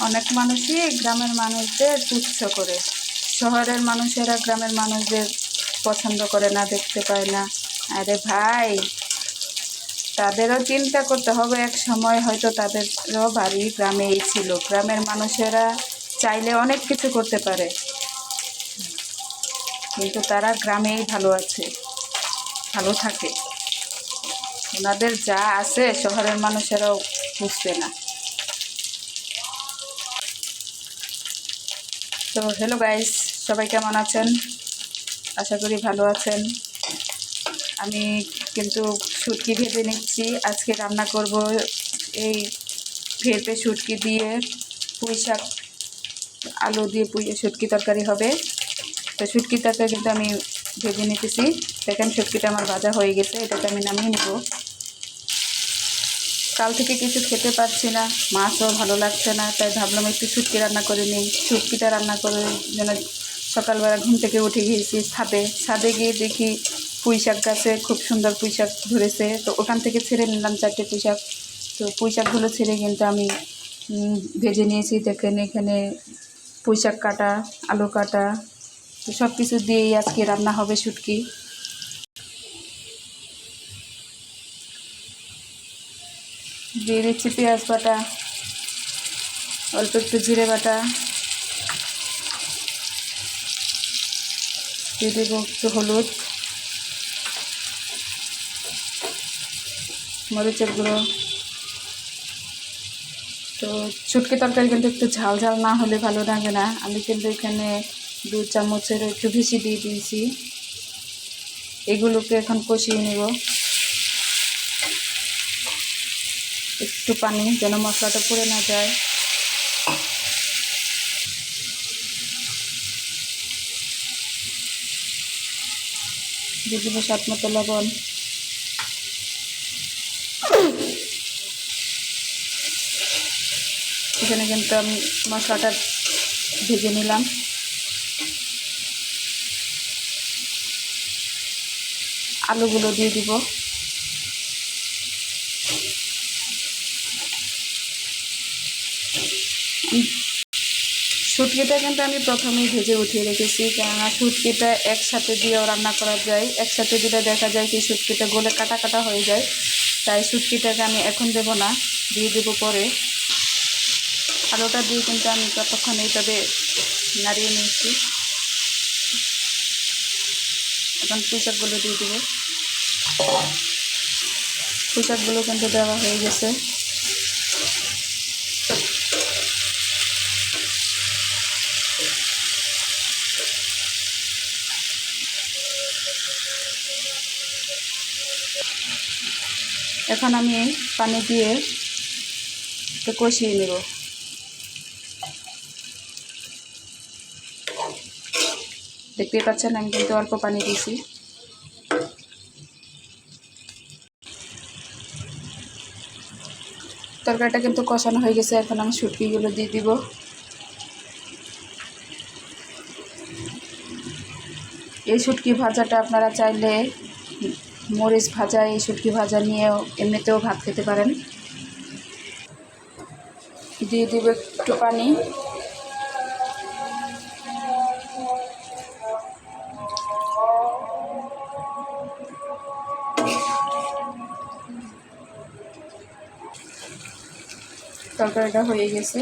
অনেক মানুষই গ্রামের মানুষদের তুচ্ছ করে। শহরের মানুষেরা গ্রামের মানুষদের পছন্দ করে না, দেখতে পায় না। আরে ভাই, তাদেরও চিন্তা করতে হবে এক সময় হয়তো তাদেরও বাড়ি গ্রামেই ছিল। গ্রামের মানুষেরা চাইলে অনেক কিছু করতে পারে। কিন্তু তারা গ্রামেই ভালো আছে, ভালো থাকে। ওনাদের যা আছে শহরের মানুষেরাও বুঝবে না। তো হ্যালো গাইস সবাই কেমন আছেন? আশা করি ভালো আছেন। আমি কিন্তু শুটকি ভেজে নিচ্ছি। আজকে রান্না করব এই ভেপে শুটকি দিয়ে পুঁই শাক, আলু দিয়ে পুঁই, শুটকি তরকারি হবে। তো শুটকি তরকারি কিন্তু আমি ভেজে নিতেছি। দেখেন শুটকিটা আমার ভাজা হয়ে গেছে, এটাকে আমি নামিয়ে নেব। কাল থেকে কিছু খেতে পারছি না, মাছও ভালো লাগছে না, তাই ভাবলাম একটু শুটকি রান্না করে নিই। শুটকিটা রান্না করে যেন সকালবেলা ঘুম থেকে উঠে গিয়েছি ছাদে। ছাদে গিয়ে দেখি পুঁই শাক গাছে খুব সুন্দর পুঁই শাক ধরেছে। তো ওখান থেকে ছেড়ে নিলাম চারটে পুঁই শাক। তো পুঁই শাকগুলো ছেড়ে কিন্তু আমি ভেজে নিয়েছি। দেখেন এখানে পুঁই শাক কাটা, আলু কাটা সব কিছু দিয়েই আজকে রান্না হবে শুটকি। দিয়ে দিচ্ছি পেঁয়াজ বাটা, অল্প একটু জিরে বাটা। দিয়ে দেবো একটু হলুদ। মরিচের গুঁড়ো। তো ছুটকি তরকারি কিন্তু একটু ঝাল ঝাল না হলে ভালো লাগে না। আমি কিন্তু এখানে দু চামচের একটু বেশি দিয়ে দিয়েছি। এগুলোকে এখন কষিয়ে নেব। একটু পানি যেন মশলাটা পুড়ে না যায়। দিয়ে দেবো স্বাদ মতো লবণ। এখানে কিন্তু আমি মশলাটা ভেজে নিলাম। আলুগুলো দিয়ে দিব। শুটকিটা কিন্তু আমি প্রথমেই ভেজে উঠিয়ে রেখেছি, কেননা শুটকিটা একসাথে দিয়েও রান্না করা যায়। একসাথে দিলে দেখা যায় কি শুটকিটা গলে কাটা কাটা হয়ে যায়। তাই শুটকিটাকে আমি এখন দেব না, দিয়ে দেবো পরে। আলুটা দিয়ে কিন্তু আমি ততক্ষণ এইভাবে নাড়িয়ে নিয়েছি, এখন পুঁইশাকগুলো দিয়ে দেবো। পুঁইশাকগুলো কিন্তু দেওয়া হয়ে গেছে। এখন আমি পানি দিয়ে একটু কষিয়ে নেব। দেখতেই পাচ্ছেন, আমি কিন্তু অল্প পানি দিয়েছি। তরকারিটা কিন্তু কষানো হয়ে গেছে, এখন আমি শুটকিগুলো দিয়ে দিব। এই শুটকি ভাজাটা আপনারা চাইলে মরিচ ভাজা, এই শুটকি ভাজা নিয়েও এমনিতেও ভাত খেতে পারেন। দিয়ে দিব একটু পানি। তরকারিটা হয়ে গেছে।